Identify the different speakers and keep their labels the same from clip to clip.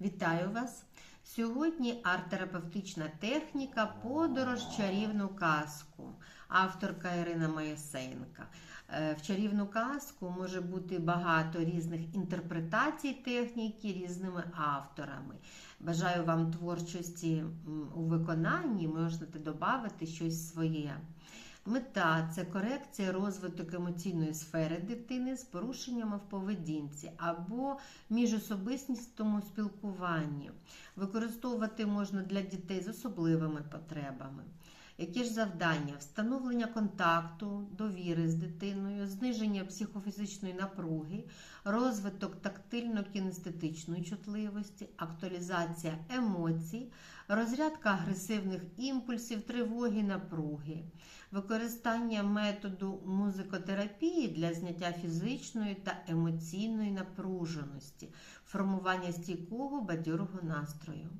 Speaker 1: Вітаю вас! Сьогодні арт-терапевтична техніка Подорож чарівну казку. Авторка Ірина Моєсенка. Е, В чарівну казку може бути багато різних інтерпретацій техніки різними авторами. Бажаю вам творчості у виконанні, можете додати щось своє. Мета це корекція розвиток емоційної сфери дитини з порушеннями в поведінці або міжособистісному спілкуванні. Використовувати можна для дітей з особливими потребами. Які ж завдання? Встановлення контакту, довіри з дитиною, зниження психофізичної напруги, розвиток тактильно-кінестетичної чутливості, актуалізація емоцій, розрядка агресивних імпульсів, тривоги, напруги, використання методу музикотерапії для зняття фізичної та емоційної напруженості, формування стійкого бадьорого настрою.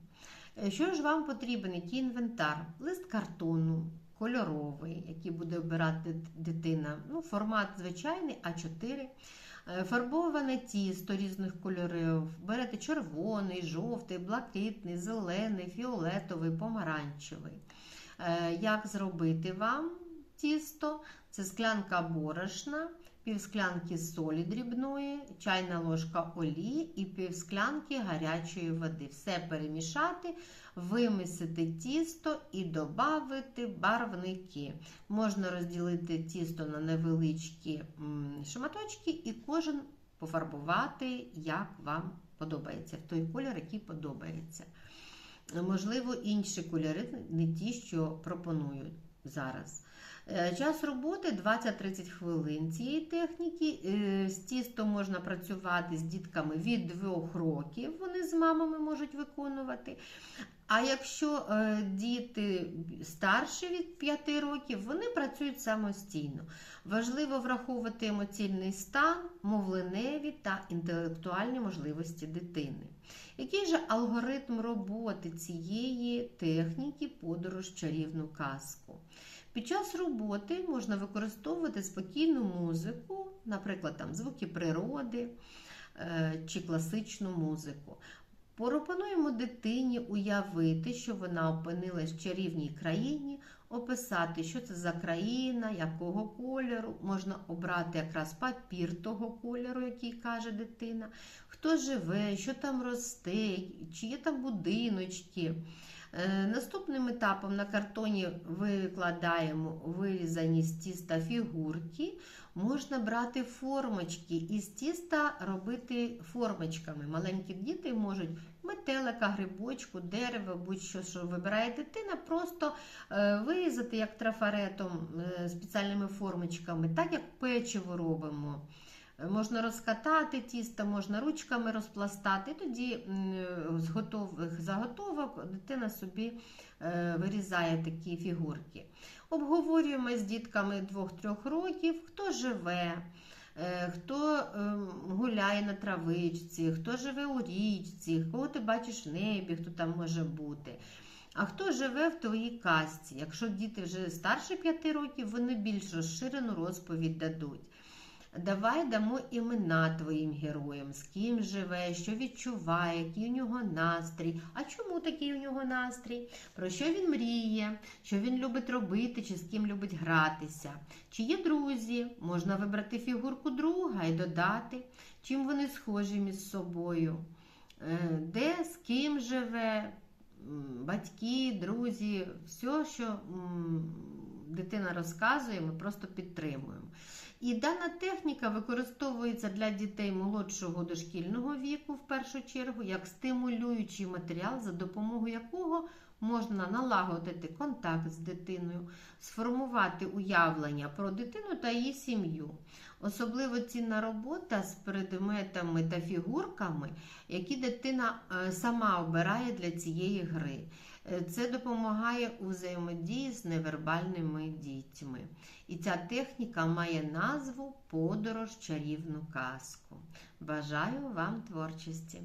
Speaker 1: Е, Що ж вам потрібен? Який інвентар? Лист картону, кольоровий, який буде обирати дитина. Ну, формат звичайний А4. Е, Фарбоване тісто різних кольорів. Берете червоний, жовтий, блакитний, зелений, фіолетовий, помаранчевий. Е, Як зробити вам тісто? Це склянка борошна, півсклянки солі дрібної, чайна ложка олії і півсклянки гарячої води. Все перемішати, вимісити тісто і додати барвники. Можна розділити тісто на невеличкі шматочки і кожен пофарбувати, як вам подобається, в той колір, який подобається. Можливо, інші кольори, не ті, що пропоную зараз. Е, Час роботи 20-30 хвилин цієї техніки. Е, З тістом можна працювати з дітками від 2 років, вони з мамами можуть виконувати. А якщо е, діти старші від 5 років, вони працюють самостійно. Важливо враховувати емоційний стан, мовленеві та інтелектуальні можливості дитини. Який же алгоритм роботи цієї техніки подорож чарівну казку? Під час роботи можна використовувати спокійну музику, наприклад, там звуки природи е, чи класичну музику. Пропонуємо дитині уявити, що вона опинилась в чарівній країні, описати, що це за країна, якого кольору. Можна обрати якраз папір того кольору, який каже дитина, хто живе, що там росте, чи є там будиночки. Е, Наступним етапом на картоні викладаємо вирізані з тіста фігурки. Можна брати формочки і з тіста робити формочками. Маленькі діти можуть метелика, грибочку, дерево, будь-що що вибирає дитина, просто е, вирізати як трафаретом е, спеціальними формочками, так як печиво робимо. Можна розкатати тісто, можна ручками розпластати. Тоді з готових заготовок дитина собі е, вирізає такі фігурки. Обговорюємо з дітками 2-3 років, хто живе, е, хто ем, гуляє на травичці, хто живе у річці, кого ти бачиш в небі, хто там може бути. А хто живе в твоїй казці? Якщо діти вже старше 5 років, вони більш розширену розповідь дадуть. Давай дамо імена твоїм героям, з ким живе, що відчуває, який у нього настрій. А чому такий у нього настрій? Про що він мріє, що він любить робити, чи з ким любить гратися. Чи є друзі? Можна вибрати фігурку друга і додати, чим вони схожі між собою, Е, де з ким живе, батьки, друзі, все, що дитина розказує, ми просто підтримуємо. І дана техніка використовується для дітей молодшого дошкільного віку, в першу чергу, як стимулюючий матеріал, за допомогою якого можна налагодити контакт з дитиною, сформувати уявлення про дитину та її сім'ю. Особливо цінна робота з предметами та фігурками, які дитина е, сама обирає для цієї гри. Е, Це допомагає у взаємодії з невербальними дітьми. І ця техніка має назву Подорож чарівну казку. Бажаю вам творчості!